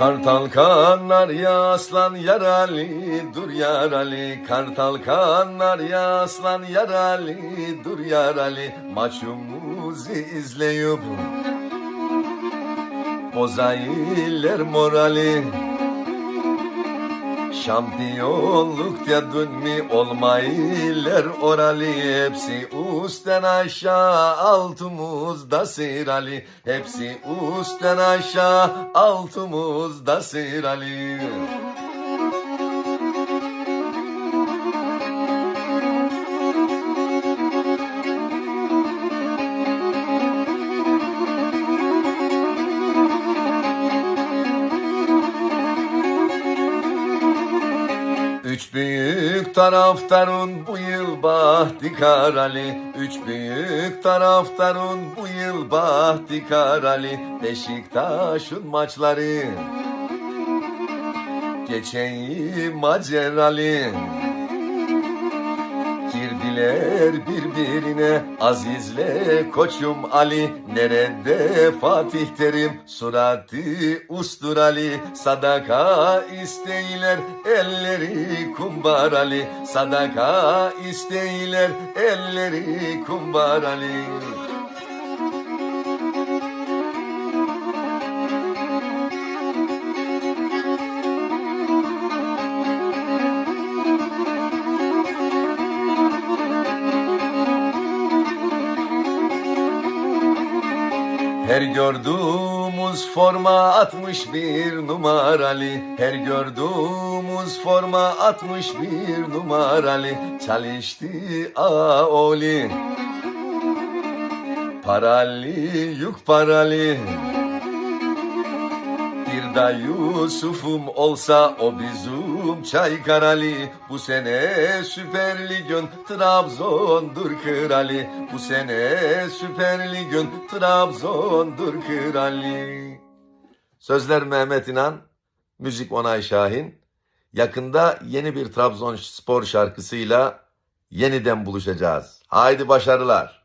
Kartal kanlar ya aslan yar Ali dur yar Ali. Kartal kanlar ya aslan yar Ali dur yar Ali. Maçımızı izleyip Bozayiller morali Şampiyonluk dedin mi olmayiller orali. Hepsi üstten aşağı altımızda sırali Hepsi üstten aşağı altımızda sırali Üç büyük taraftarın bu yıl bahtikar Ali Üç büyük taraftarın bu yıl bahtikar Ali Beşiktaş'ın maçları. Geçen yıl maceralı Girdiler birbirine. Aziz'le koçum Ali Nerede Fatih Terim? Suratı ustur Ali Sadaka isteyler elleri kumbar Ali. Sadaka isteyler elleri kumbar Ali Her gördüğümüz forma 61 numaralı Her gördüğümüz forma 61 numaralı Çalıştı aoli Paralı yük paralı bir da Yusuf'um olsa o bizim Çaykaralı Bu sene Süper Lig'ün Trabzon'dur kralı Bu sene Süper Lig'ün Trabzon'dur kralı Sözler Mehmet İnan, müzik Onay Şahin. Yakında yeni bir Trabzonspor şarkısıyla yeniden buluşacağız. Haydi başarılar.